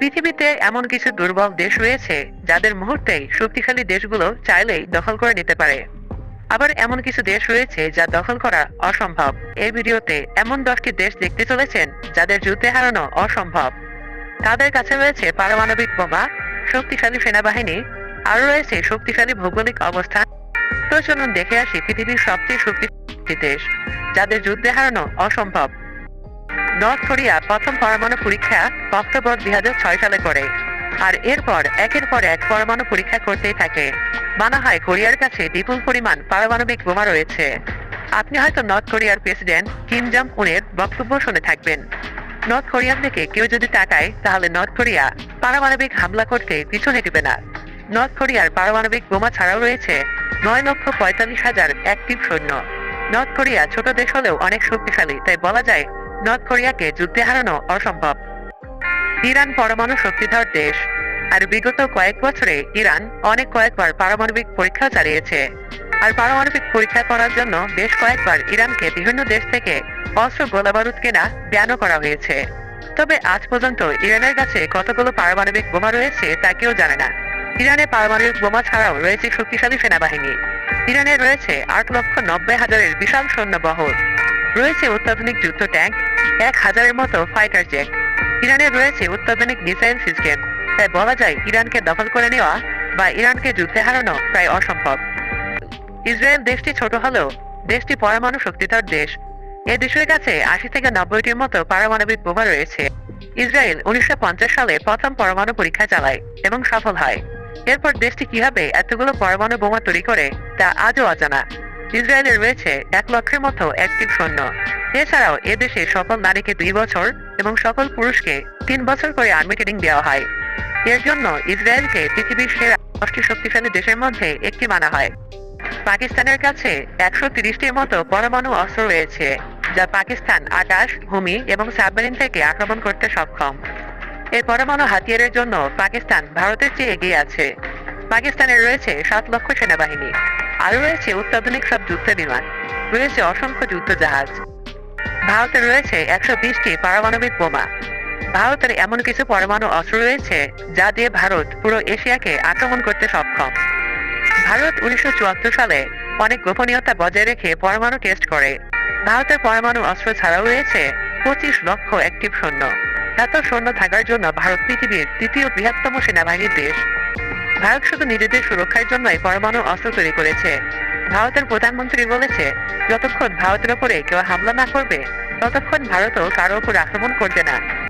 পৃথিবীতে এমন কিছু দুর্বল দেশ রয়েছে যাদের মুহূর্তেই শক্তিশালী দেশগুলো চাইলেই দখল করে নিতে পারে। আবার এমন কিছু দেশ রয়েছে যা দখল করা অসম্ভব। এই ভিডিওতে এমন দশটি দেশ দেখতে চলেছেন যাদের যুদ্ধে হারানো অসম্ভব। তাদের কাছে রয়েছে পারমাণবিক বোমা, শক্তিশালী সেনাবাহিনী, আরও রয়েছে শক্তিশালী ভৌগোলিক অবস্থান। তো চলুন দেখে আসি পৃথিবীর সবচেয়ে শক্তিশালী দেশ যাদের যুদ্ধে হারানো অসম্ভব। নর্থ কোরিয়া প্রথম পরমাণু পরীক্ষা অক্টোবর দুই হাজার ছয় সালে করে। আর এরপর একের পর এক পরমাণু পরীক্ষা করতেই থাকে। মানা হয় কোরিয়ার কাছে বিপুল পরিমাণ পারমাণবিক বোমা রয়েছে। আপনি হয়তো নর্থ কোরিয়ার প্রেসিডেন্ট কিম জং উনের বক্তব্য শুনে থাকবেন। নর্থ কোরিয়ার দিকে কেউ যদি তাকায়, তাহলে নর্থ কোরিয়া পারমাণবিক হামলা করতে পিছু হেঁটবে না। নর্থ কোরিয়ার পারমাণবিক বোমা ছাড়াও রয়েছে নয় লক্ষ পঁয়তাল্লিশ হাজার অ্যাক্টিভ সৈন্য। নর্থ কোরিয়া ছোট দেশ হলেও অনেক শক্তিশালী, তাই বলা যায় নর্থ কোরিয়াকে যুদ্ধে হারানো অসম্ভব। ইরান পরমাণু শক্তিধর দেশ, আর বিগত কয়েক বছরে ইরান অনেক কয়েকবার পারমাণবিক পরীক্ষা চালিয়েছে। আর পারমাণবিক পরীক্ষা করার জন্য বেশ কয়েকবার ইরানকে বিভিন্ন দেশ থেকে অস্ত্র গোলাবারুদ কেনা ব্যানও করা হয়েছে। তবে আজ পর্যন্ত ইরানের কাছে কতগুলো পারমাণবিক বোমা রয়েছে তা কেউ জানে না। ইরানে পারমাণবিক বোমা ছাড়াও রয়েছে শক্তিশালী সেনাবাহিনী। ইরানে রয়েছে আট লক্ষ নব্বই হাজারের বিশাল সৈন্য বহর রয়েছে অত্যাধুনিক যুদ্ধ ট্যাঙ্ক, এক হাজারের মতো ফাইটার জেট ইরানে রয়েছে অত্যাধুনিক মিসাইল সিস্টেম তাই বলা যায়, ইরানকে দখল করে নেওয়া বা ইরানকে যুদ্ধে হারানো প্রায় অসম্ভব। ইসরায়েল দেশটি ছোট হলেও দেশটি পরমাণু শক্তিধর দেশ। এ দেশের কাছে আশি থেকে নব্বইটির মতো পারমাণবিক বোমা রয়েছে। ইসরায়েল উনিশশো পঞ্চাশ সালে প্রথম পরমাণু পরীক্ষা চালায় এবং সফল হয়। এরপর দেশটি কীভাবে এতগুলো পরমাণু বোমা তৈরি করে, তা আজও অজানা। ইসরায়েলের রয়েছে এক লক্ষের মতো অ্যাক্টিভ সৈন্য। এছাড়াও এদেশে সকল নারীকে দুই বছর এবং সকল পুরুষকে তিন বছর করে আর্মি ট্রেনিং দেওয়া হয়। এর জন্য ইসরায়েলকে পৃথিবীর সেরা দশটি শক্তিশালী দেশের মধ্যে একটি মানা হয়। পাকিস্তানের কাছে একশো তিরিশটির মতো পরমাণু অস্ত্র রয়েছে, যা পাকিস্তান আকাশ, ভূমি এবং সাবমেরিন থেকে আক্রমণ করতে সক্ষম। এই পরমাণু হাতিয়ারের জন্য পাকিস্তান ভারতের চেয়ে এগিয়ে আছে। পাকিস্তানের রয়েছে সাত লক্ষ সেনাবাহিনী। আরও রয়েছে অত্যাধুনিক সব যুদ্ধ বিমান। রয়েছে অসংখ্য যুদ্ধ জাহাজ। ভারতের রয়েছে একশো বিশটি পারমাণবিক বোমা। ভারতের এমন কিছু পরমাণু অস্ত্র রয়েছে যা দিয়ে ভারত পুরো এশিয়াকে আক্রমণ করতে সক্ষম। ভারত উনিশশো চুয়াত্তর সালে অনেক গোপনীয়তা বজায় রেখে পরমাণু টেস্ট করে। ভারতের পরমাণু অস্ত্র ছাড়াও রয়েছে পঁচিশ লক্ষ অ্যাক্টিভ সৈন্য। এত সৈন্য থাকার জন্য ভারত পৃথিবীর তৃতীয় বৃহত্তম সেনাবাহিনীর দেশ। ভারত শুধু নিজেদের সুরক্ষার জন্যই পরমাণু অস্ত্র তৈরি করেছে। ভারতের প্রধানমন্ত্রী বলেছে, যতক্ষণ ভারতের উপরে কেউ হামলা না করবে, ততক্ষণ ভারতও কারও উপর আক্রমণ করবে না।